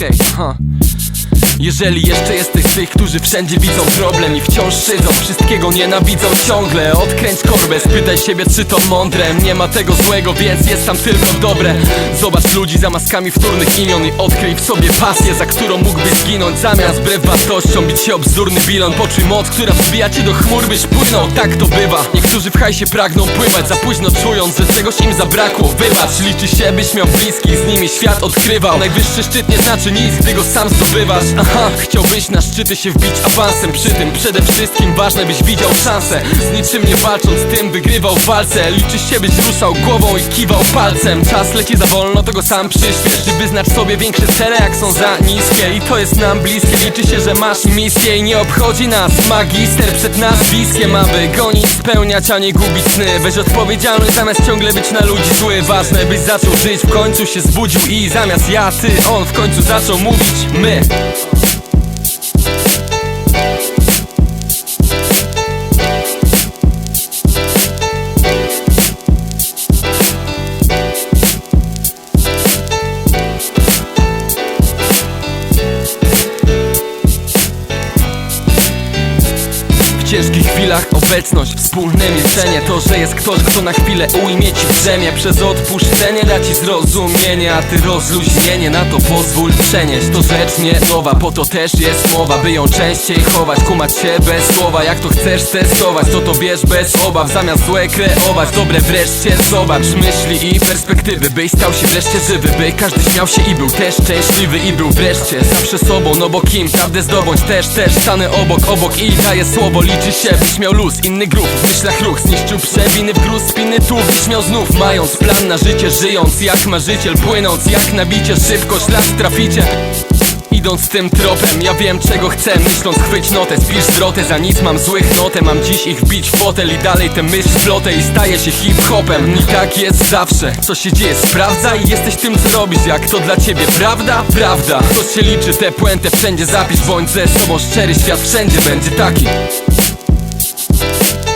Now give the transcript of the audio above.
Okay, huh. Jeżeli jeszcze jesteś z tych, którzy wszędzie widzą problem i wciąż szydzą Wszystkiego nienawidzą ciągle. Odkręć korbę, spytaj siebie czy to mądre. Nie ma tego złego, więc jest tam tylko dobre. Zobacz ludzi za maskami wtórnych imion I odkryj w sobie pasję, za którą mógłbyś zginąć. Zamiast wbrew wartościom bić się o bzdurny bilon. Poczuj moc, która wzbija cię do chmur, byś płynął Tak to bywa, niektórzy w hajsie pragną pływać Za późno czując, że czegoś im zabrakło. Wybacz, liczy się byś miał bliskich Z nimi świat odkrywał. Najwyższy szczyt nie znaczy nic, gdy go sam zdobywasz Aha, chciałbyś na szczyty się wbić awansem Przy tym. Przede wszystkim ważne byś widział szansę. Z niczym nie walcząc, tym wygrywał w walce. Liczy się byś ruszał głową i kiwał palcem. Czas leci za wolno, to go sam przyśpiesz Czy wyznacz sobie większe cele, jak są za niskie. I to jest nam bliskie, liczy się, że masz misję I nie obchodzi nas. Magister przed nazwiskiem Aby gonić, spełniać, a nie gubić sny. Weź odpowiedzialność zamiast ciągle być na ludzi zły. Ważne byś zaczął żyć, w końcu się zbudził I zamiast ja, ty, on w końcu zaczął mówić my ciężkich chwilach obecność, wspólne milczenie. To, że jest ktoś, kto na chwilę ujmie ci brzemię. Przez odpuszczenie da ci zrozumienie A ty rozluźnienie. Na to pozwól przenieść. To rzecz nie nowa, po to też jest mowa By ją częściej chować, kumać się bez słowa Jak to chcesz testować, to to bierz bez obaw Zamiast złe kreować, dobre wreszcie zobacz Myśli i perspektywy, byś stał się wreszcie żywy By każdy śmiał się i był też szczęśliwy I był wreszcie zawsze sobą, no bo kim? Prawdę zdobądź Też, też stanę obok, obok i daję słowo Liczy się, byś miał luz, inny grób W myślach ruch, zniszczył przewiny w gruz Spiny tu, byś miał znów. Mając plan na życie, żyjąc jak marzyciel Płynąc jak nabicie, szybko szlak traficie. Idąc tym tropem, ja wiem czego chcę Myśląc chwyć notę, spisz zwrotę Za nic mam złych notę, mam dziś ich wbić w fotel I dalej tę myśl flotę i staje się hip-hopem I tak jest zawsze, co się dzieje sprawdzaj Jesteś tym co robisz, jak to dla ciebie prawda? Prawda, to się liczy, tę puentę wszędzie zapisz. Bądź ze sobą szczery, świat wszędzie będzie taki Thank you.